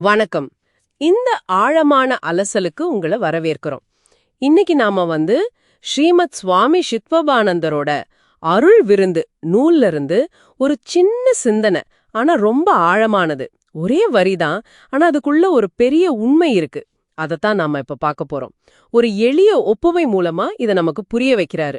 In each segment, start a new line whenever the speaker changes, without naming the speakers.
வணக்கம். இந்த ஆழமான அலசலுக்கு உங்களை வரவேற்கிறோம். இன்னைக்கு நாம வந்து ஸ்ரீமத் சுவாமி சித்வபானந்தரோட அருள் விருந்து நூல்ல இருந்து ஒரு சின்ன சிந்தனை ஆனா ரொம்ப ஆழமானது. ஒரே வரிதான் ஆனா அதுக்குள்ள ஒரு பெரிய உண்மை இருக்கு. அதைத்தான் நாம இப்ப பார்க்க போறோம். ஒரு எளிய ஒப்புமை மூலமா இத நமக்கு புரிய வைக்கிறாரு.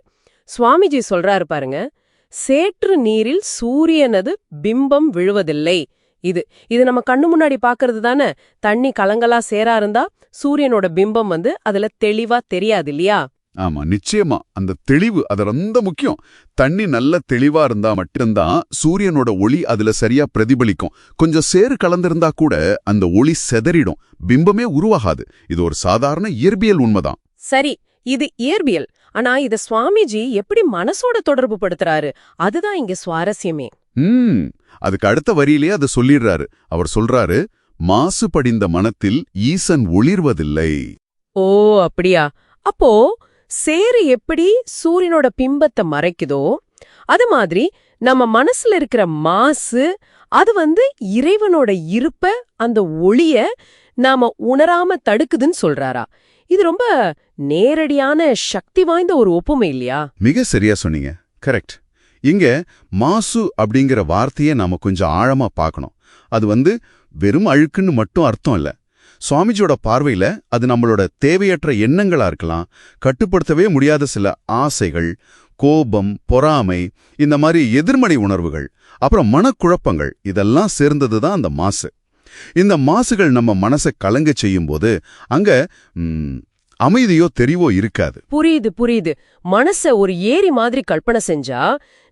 சுவாமிஜி சொல்றாரு பாருங்க சேற்று நீரில் சூரியனது பிம்பம் விழுவதில்லை. இது இது நம்ம கண்ணு முன்னாடி பாக்குறது தானே? தண்ணி கலங்கலா சேரா இருந்தா சூரியனோட பிம்பம் வந்து அதுல தெளிவா தெரியாது இல்லையா?
ஆமா நிச்சயமா. அந்த தெளிவு அது ரொம்ப முக்கியம். தண்ணி நல்ல தெளிவா இருந்தா மட்டும்தான் சூரியனோட ஒளி அதுல சரியா பிரதிபலிக்கும். கொஞ்சம் சேறு கலந்திருந்தா கூட அந்த ஒளி செதறிடும். பிம்பமே உருவாகாது. இது ஒரு சாதாரண இயற்பியல் உண்மைதான்.
சரி இது இயற்பியல். ஆனா இத சுவாமிஜி எப்படி மனசோட தொடர்பு படுத்துறாரு? அதுதான் இங்க சுவாரஸ்யமே.
ம். அதுக்கு அடுத்த வரியிலே அதை சொல்லிடுறாரு. அவர் சொல்றாரு மாசு படிந்த மனத்தில் ஈசன் ஒளிர்வதில்லை.
ஓ அப்படியா? அப்போ சேரு எப்படி சூரியனோட பிம்பத்தை மறைக்குதோ அது மாதிரி நம்ம மனசுல இருக்கிற மாசு அது வந்து இறைவனோட இருப்ப அந்த ஒளிய நாம உணராம தடுக்குதுன்னு சொல்றாரா. இது ரொம்ப நேரடியான சக்தி வாய்ந்த ஒரு ஒப்புமை இல்லையா?
மிக சரியா சொன்னீங்க. கரெக்ட் இங்க மாசு அப்படிங்கிற வார்த்தையை நாம கொஞ்சம் ஆழமா பார்க்கணும். அது வந்து வெறும் அழுக்குன்னு மட்டும் அர்த்தம் இல்ல. சுவாமிஜியோட பார்வையில அது நம்மளோட தேவையற்ற எண்ணங்களா இருக்கலாம் கட்டுப்படுத்தவே முடியாத சில ஆசைகள் கோபம் பொறாமை இந்த மாதிரி எதிர்மறை உணர்வுகள் அப்புறம் மனக்குழப்பங்கள் இதெல்லாம் சேர்ந்தது தான் அந்த மாசு. இந்த மாசுகள் நம்ம மனசை கலங்கச் செய்யும்போது அங்க ம், அமைதியோ தெரிவோ இருக்காது.
புரியுது புரியுது. மனச ஒரு ஏரி மாதிரி கற்பனை செஞ்சா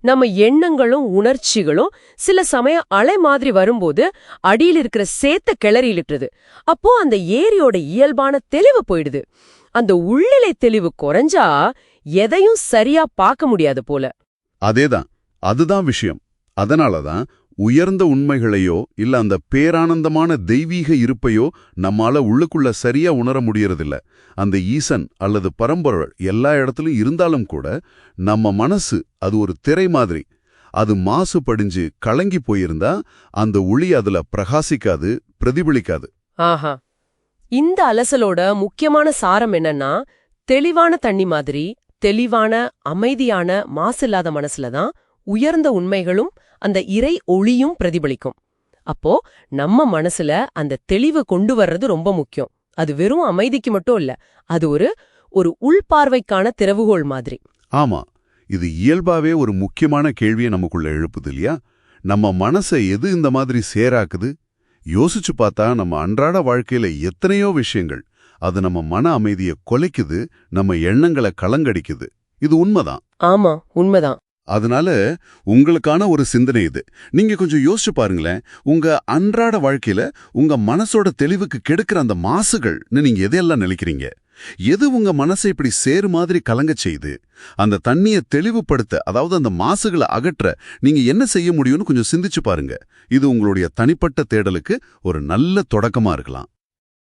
நம்ம எண்ணங்களும் உணர்ச்சிகளும் சில சமயம் அலை மாதிரி வரும்போது அடியில் இருக்கிற சேத்த கிளறிலிட்டுது அப்போ அந்த ஏரியோட இயல்பான தெளிவு போயிடுது. அந்த உள்ளிலை தெளிவு குறைஞ்சா எதையும் சரியா பார்க்க முடியாது போல.
அதேதான். அதுதான் விஷயம். அதனால தான் உயர்ந்த உண்மைகளையோ இல்ல அந்த பேரானந்தமான தெய்வீக இருப்பையோ நம்மால உள்ளுக்குள்ள சரியா உணர முடியறதில்ல. அந்த ஈசன் அல்லது பரம்பொருள் எல்லா இடத்துலயும் இருந்தாலும் கூட நம்ம மனசு அது ஒரு திரை மாதிரி. அது மாசு படிஞ்சு கலங்கி போயிருந்தா அந்த ஒளி அதுல பிரகாசிக்காது பிரதிபலிக்காது.
ஆஹா. இந்த அலசலோட முக்கியமான சாரம் என்னன்னா தெளிவான தண்ணி மாதிரி தெளிவான அமைதியான மாசில்லாத மனசுல தான் உயர்ந்த உண்மைகளும் அந்த இறை ஒளியும் பிரதிபலிக்கும். அப்போ நம்ம மனசுல அந்த தெளிவு கொண்டு வர்றது ரொம்ப முக்கியம். அது வெறும் அமைதிக்கு மட்டும் இல்ல அது ஒரு ஒரு உள்பார்வைக்கான திறவுகோல் மாதிரி.
ஆமா இது இயல்பாவே ஒரு முக்கியமான கேள்வியை நமக்குள்ள எழுப்புது இல்லையா? நம்ம மனசை எது இந்த மாதிரி சேராக்குது? யோசிச்சு பார்த்தா நம்ம அன்றாட வாழ்க்கையில எத்தனையோ விஷயங்கள் அது நம்ம மன அமைதியை கொலைக்குது நம்ம எண்ணங்களை கலங்கடிக்குது. இது உண்மைதான்.
ஆமா உண்மைதான்.
அதனால உங்களுக்கான ஒரு சிந்தனை இது. நீங்க கொஞ்சம் யோசிச்சு பாருங்களேன். உங்க அன்றாட வாழ்க்கையில உங்க மனசோட தெளிவுக்கு கெடுக்கிற அந்த மாசுகள்னு நீங்க எதையெல்லாம் நினைக்கிறீங்க? எது உங்க மனசை இப்படி சேரு மாதிரி கலங்கச் செய்யுது அந்த தண்ணியை தெளிவுபடுத்த அதாவது அந்த மாசுகளை அகற்ற நீங்க என்ன செய்ய முடியும்னு கொஞ்சம் சிந்திச்சு பாருங்க. இது உங்களுடைய தனிப்பட்ட தேடலுக்கு ஒரு நல்ல தொடக்கமா இருக்கலாம்.